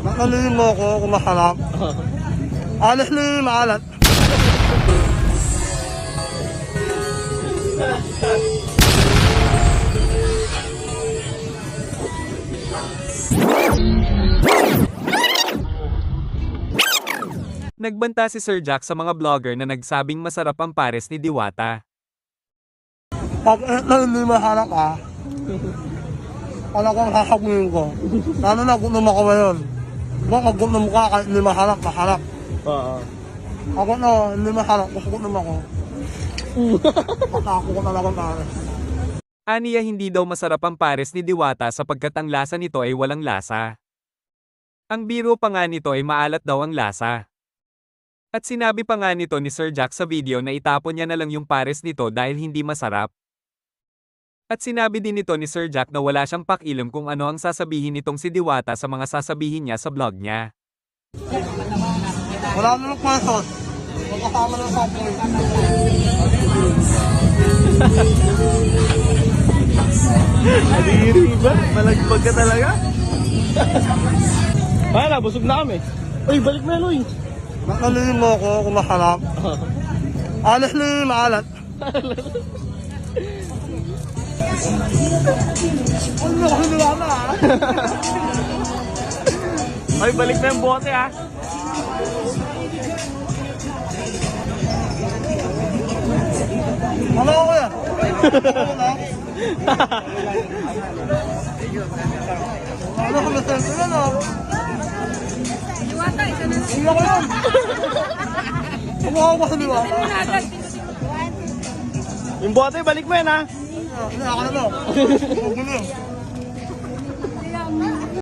Nakalihim mo ko kung masarap. Honestly, maalat. Nagbanta si Sir Jack sa mga vlogger na nagsabing masarap ang pares ni Diwata. Pag eh, na hindi masarap ah, talagang sasabihin ko. Lalo na gutom ako ngayon. Diba pag gutom ka kahit hindi masarap, masarap. Oo. Ako no, hindi masarap, gusto gutom ako. Matako ko talaga pare. Aniya hindi daw masarap ang pares ni Diwata sapagkat ang lasa nito ay walang lasa. Ang biro pa nga nito ay maalat daw ang lasa. At sinabi pa nga nito ni Sir Jack sa video na itapon niya na lang yung pares nito dahil hindi masarap. At sinabi din nito ni Sir Jack na wala siyang pakialam kung ano ang sasabihin nitong si Diwata sa mga sasabihin niya sa vlog niya. Wala na ng pesos. Magkasama ng software. Adiri ba? Malagpag ka talaga? Wala, busog na kami. Uy, balik na, Loy. Nakalihim mo ko kung masarap. Honestly, maalat. Ano ako nilala ah? Ay, balik na yung bote, ah. Ano ako yan? Ano ko na sento yan ah? Diwata, isa na lang. Hindi ako yan. Ano ako ba sa liwa? Yung bote, balik mo yan, ah. Hindi ako na to. Magulo.